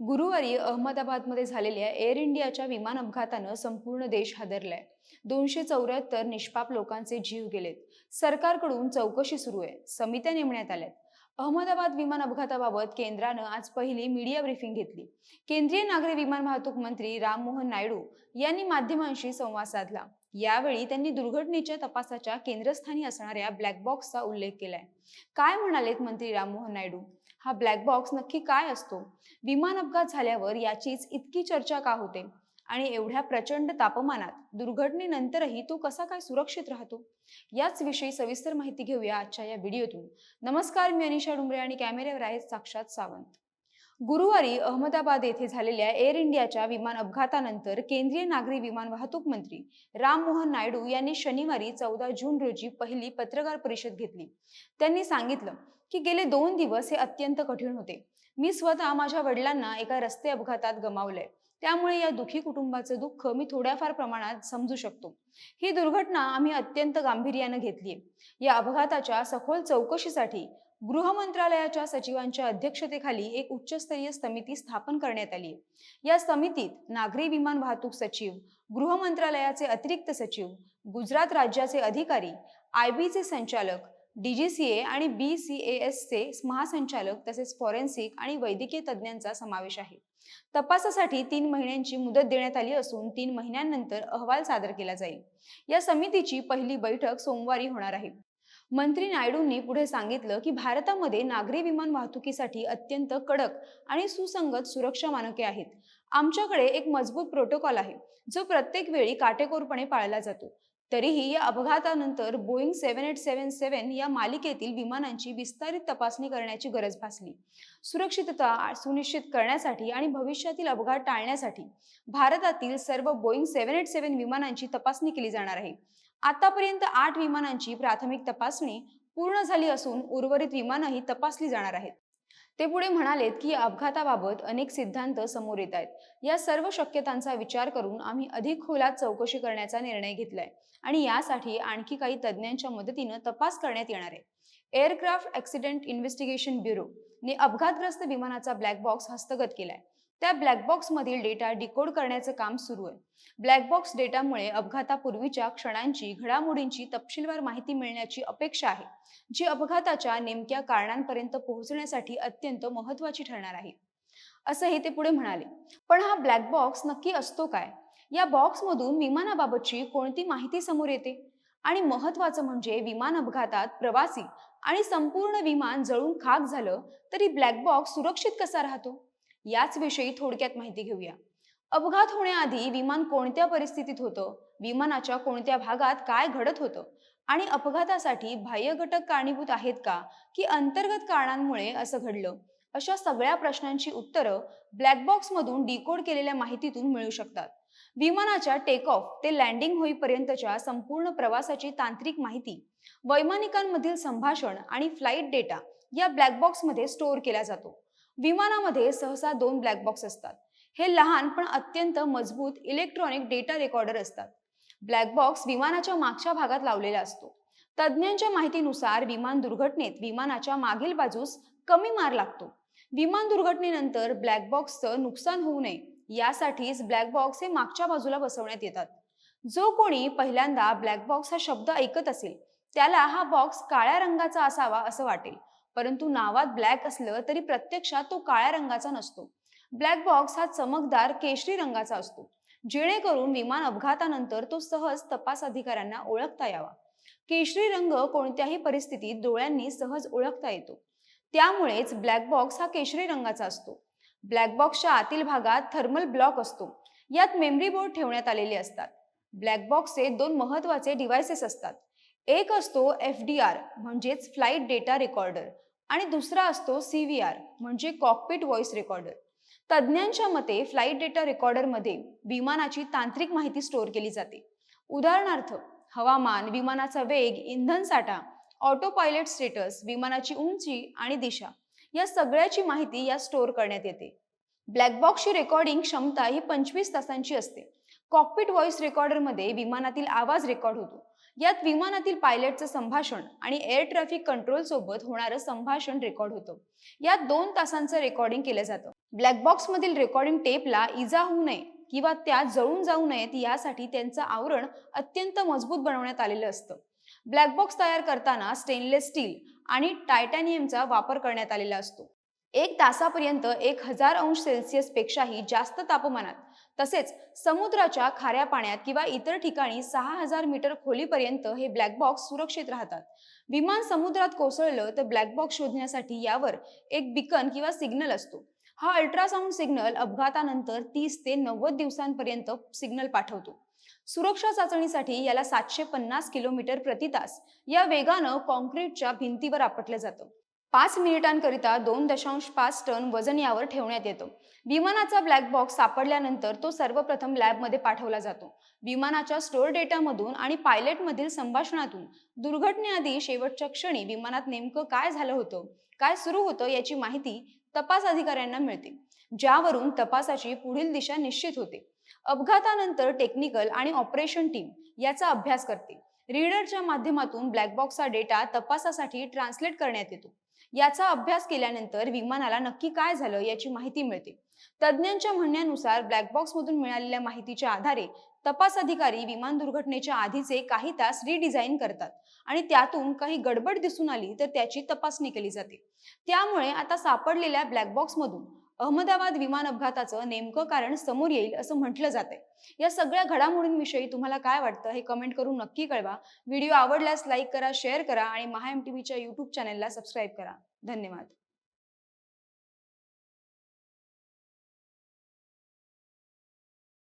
गुरुवारी अहमदाबादमध्ये झालेल्या एअर इंडियाच्या विमान अपघातानं संपूर्ण देश हादरलाय. दोनशे चौऱ्याहत्तर निष्पाप लोकांचे जीव गेलेत. सरकारकडून चौकशी सुरू आहे. समित्या नेमण्यात आल्यात. अहमदाबाद विमान अपघाताबाबत केंद्रानं आज पहिली मीडिया ब्रीफिंग घेतली. केंद्रीय नागरी विमान वाहतूक मंत्री राममोहन नायडू यांनी माध्यमांशी संवाद साधला. यावेळी त्यांनी दुर्घटनेच्या तपासाच्या केंद्रस्थानी असणाऱ्या ब्लॅक बॉक्सचा उल्लेख केलाय. काय म्हणालेत मंत्री राममोहन नायडू? हा ब्लॅक बॉक्स नक्की काय असतो? विमान अपघात झाल्यावर याचीच इतकी चर्चा का होते? आणि एवढ्या प्रचंड तापमानात दुर्घटनेनंतरही तो कसा काय सुरक्षित राहतो? याच विषयी सविस्तर माहिती घेऊया आजच्या या व्हिडिओतून. नमस्कार मी अनिशा डुंबरे आणि कॅमेऱ्यावर आहेत साक्षात सावंत. गुरुवारी अहमदाबाद येथे झालेल्या एअर इंडियाच्या विमान अपघातानंतर केंद्रीय नागरी विमान वाहतूक मंत्री राममोहन नायडू यांनी शनिवारी चौदा जून रोजी पहिली पत्रकार परिषद घेतली. त्यांनी सांगितलं की गेले दोन दिवस हे अत्यंत कठीण होते. मी स्वतः माझ्या वडिलांना एका रस्ते अपघातात गमावलंय. त्यामुळे या दुखी कुटुंबाचं दुःख मी थोड्याफार प्रमाणात समजू शकतो. ही दुर्घटना आम्ही अत्यंत गांभीर्यानं घेतलीय. या अपघाताच्या सखोल चौकशीसाठी गृह मंत्रालयाच्या सचिवांच्या अध्यक्षतेखाली एक उच्चस्तरीय समिती स्थापन करण्यात आली. या समितीत नागरी विमान वाहतूक सचिव गृह मंत्रालयाचे अतिरिक्त सचिव गुजरात राज्याचे अधिकारी आय बीचे संचालक डीजीसीए आणि बी सी एसचे महासंचालक तसेच फॉरेन्सिक आणि वैद्यकीय तज्ज्ञांचा समावेश आहे. तपासासाठी तीन महिन्यांची मुदत देण्यात आली असून तीन महिन्यांनंतर अहवाल सादर केला जाईल. या समितीची पहिली बैठक सोमवारी होणार आहे. मंत्री नायडूंनी पुढे सांगितलं की भारतामध्ये नागरी विमान वाहतुकीसाठी अत्यंत कडक आणि सुसंगत सुरक्षा मानके आहेत. आमच्याकडे एक मजबूत प्रोटोकॉल आहे जो प्रत्येक वेळी काटेकोरपणे पाळला जातो. तरीही या अपघातानंतर Boeing seven eight seven seven या मालिकेतील विमानांची विस्तारित तपासणी करण्याची गरज भासली. सुरक्षितता सुनिश्चित करण्यासाठी आणि भविष्यातील अपघात टाळण्यासाठी भारतातील सर्व बोईंग सेव्हन एट सेव्हन विमानांची तपासणी केली जाणार आहे. आतापर्यंत आठ विमानांची प्राथमिक तपासणी पूर्ण झाली असून उर्वरित विमानही तपासली जाणार आहेत. ते पुढे म्हणालेत की अपघाताबाबत अनेक सिद्धांत समोर येत आहेत. या सर्व शक्यतांचा विचार करून आम्ही अधिक खोलात चौकशी करण्याचा निर्णय घेतलाय आणि यासाठी आणखी काही तज्ज्ञांच्या मदतीनं तपास करण्यात येणार आहे. एअरक्राफ्ट ऍक्सिडेंट इन्व्हेस्टिगेशन ब्युरो ने अपघातग्रस्त विमानाचा ब्लॅक बॉक्स हस्तगत केलाय. त्या ब्लॅक बॉक्स मधील डेटा डिकोड करण्याचं काम सुरू आहे. ब्लॅक बॉक्स डेटामुळे अपघातापूर्वीच्या क्षणांची घडामोडींची तपशीलवार माहिती मिळण्याची अपेक्षा आहे जी अपघाताच्या नेमक्या कारणांपर्यंत पोहोचण्यासाठी अत्यंत महत्वाची ठरणार आहे. असंही ते पुढे म्हणाले पण हा ब्लॅक बॉक्स नक्की असतो काय? या बॉक्समधून विमानाबाबतची कोणती माहिती समोर येते? आणि महत्वाचं म्हणजे विमान अपघातात प्रवासी आणि संपूर्ण विमान जळून खाक झालं तरी ब्लॅक बॉक्स सुरक्षित कसा राहतो? याच विषयी थोडक्यात माहिती घेऊया. अपघात होण्याआधी विमान कोणत्या परिस्थितीत होतं? विमानाच्या कोणत्या भागात काय घडत होतं? आणि अपघातासाठी बाह्य घटक कारणीभूत आहेत का? की अंतर्गत कारणांमुळे असं घडलं? अशा सगळ्या प्रश्नांची उत्तरं ब्लॅक बॉक्स मधून डिकोड केलेल्या माहितीतून मिळू शकतात. विमानाच्या टेक ऑफ ते लँडिंग होईपर्यंतच्या संपूर्ण प्रवासाची तांत्रिक माहिती वैमानिकांमधील संभाषण आणि फ्लाईट डेटा या ब्लॅक बॉक्समध्ये स्टोअर केला जातो. विमानामध्ये सहसा दोन ब्लॅक बॉक्स असतात. हे लहान पण अत्यंत मजबूत इलेक्ट्रॉनिक डेटा रेकॉर्डर असतात. ब्लॅक बॉक्स विमानाच्या मागच्या भागात लावलेला असतो. तज्ज्ञांच्या माहितीनुसार विमान दुर्घटनेत विमानाच्या मागील बाजूस कमी मार लागतो. विमान दुर्घटनेनंतर ब्लॅक बॉक्सचं नुकसान होऊ नये यासाठीच ब्लॅक बॉक्स हे मागच्या बाजूला बसवण्यात येतात. जो कोणी पहिल्यांदा ब्लॅक बॉक्स हा शब्द ऐकत असेल त्याला हा बॉक्स काळ्या रंगाचा असावा असं वाटेल. परंतु नावात ब्लॅक असलं तरी प्रत्यक्षात तो काळ्या रंगाचा नसतो. ब्लॅक बॉक्स हा चमकदार केशरी रंगाचा असतो. जेणेकरून विमान अपघातानंतर तो सहज तपास अधिकाऱ्यांना ओळखता यावा. केशरी रंग कोणत्याही परिस्थितीत डोळ्यांनी सहज ओळखता येतो. त्यामुळेच ब्लॅक बॉक्स हा केशरी रंगाचा असतो. ब्लॅक बॉक्सच्या आतील भागात थर्मल ब्लॉक असतो. यात मेमरी बोर्ड ठेवण्यात आलेले असतात. ब्लॅक बॉक्सचे दोन महत्त्वाचे डिव्हायसेस असतात. एक असतो एफ डी आर म्हणजेच फ्लाईट डेटा रेकॉर्डर आणि दुसरा असतो सी व्ही आर म्हणजे कॉकपिट व्हॉइस रेकॉर्डर तज्ज्ञांच्या मते फ्लाईट डेटा रेकॉर्डरमध्ये विमानाची तांत्रिक माहिती स्टोअर केली जाते. उदाहरणार्थ हवामान विमानाचा वेग इंधन साठा ऑटो पायलट स्टेटस विमानाची उंची आणि दिशा या सगळ्याची माहिती या स्टोअर करण्यात येते. ब्लॅक बॉक्सची रेकॉर्डिंग क्षमता ही पंचवीस तासांची असते. कॉकपिट व्हॉइस रेकॉर्डरमध्ये विमानातील आवाज रेकॉर्ड होतो. यात विमानातील पायलटचं संभाषण आणि एअर ट्रॅफिक कंट्रोल सोबत होणारं संभाषण रेकॉर्ड होतं. यात दोन तासांचं रेकॉर्डिंग केलं जातं. ब्लॅक बॉक्समधील रेकॉर्डिंग टेपला इजा होऊ नये किंवा त्या जळून जाऊ नयेत यासाठी त्यांचं आवरण अत्यंत मजबूत बनवण्यात आलेलं असतं. ब्लॅक बॉक्स तयार करताना स्टेनलेस स्टील आणि टायटॅनियमचा वापर करण्यात आलेला असतो. एक तासापर्यंत एक हजार अंश सेल्सिअस पेक्षाही जास्त तापमानात तसेच समुद्राच्या खाऱ्या पाण्यात किंवा इतर ठिकाणी सहा हजार मीटर खोलीपर्यंत हे ब्लॅक बॉक्स सुरक्षित राहतात. विमान समुद्रात कोसळलं तर ब्लॅक बॉक्स शोधण्यासाठी यावर एक बिकन किंवा सिग्नल असतो. हा अल्ट्रासाऊंड सिग्नल अपघातानंतर तीस ते नव्वद दिवसांपर्यंत सिग्नल पाठवतो. सुरक्षा चाचणीसाठी याला सातशे पन्नास किलोमीटर प्रति तास या वेगानं कॉन्क्रीटच्या भिंतीवर आपटलं जातं. पाच मिनिटांकरिता दोन दशांश पाच टन वजन यावर ठेवण्यात येतं. विमानाचा ब्लॅक बॉक्स सापडल्यानंतर तो सर्वप्रथम लॅबमध्ये पाठवला जातो. विमानाच्या स्टोअर डेटामधून आणि पायलटमधील संभाषणातून. दुर्घटनेआधी शेवटच्या क्षणी विमानात नेमकं काय झालं होतं? काय सुरू होतं याची माहिती तपास अधिकाऱ्यांना मिळते. ज्यावरून तपासाची पुढील दिशा निश्चित होते. अपघातानंतर टेक्निकल आणि ऑपरेशन टीम याचा अभ्यास करते. रीडरच्या माध्यमातून ब्लॅक बॉक्सचा डेटा तपासासाठी ट्रान्सलेट करण्यात येतो. याचा अभ्यास केल्यानंतर विमानाला नक्की काय झालं याची माहिती मिळते. तज्ज्ञांच्या म्हणण्यानुसार ब्लॅक बॉक्स मधून मिळालेल्या माहितीच्या आधारे तपास अधिकारी विमान दुर्घटनेच्या आधीचे काही तास रिडिझाईन करतात आणि त्यातून काही गडबड दिसून आली तर त्याची तपासणी केली जाते. त्यामुळे आता सापडलेल्या ब्लॅक बॉक्स मधून अहमदाबाद विमान अपघाताचं नेमकं कारण समोर येईल असं म्हटलं जातंय. या सगळ्या घडामोडींविषयी तुम्हाला काय वाटतं हे कमेंट करून नक्की कळवा. व्हिडिओ आवडल्यास लाईक करा शेअर करा आणि महा एम टी व्हीच्या युट्यूब चॅनेलला सबस्क्राईब करा. धन्यवाद.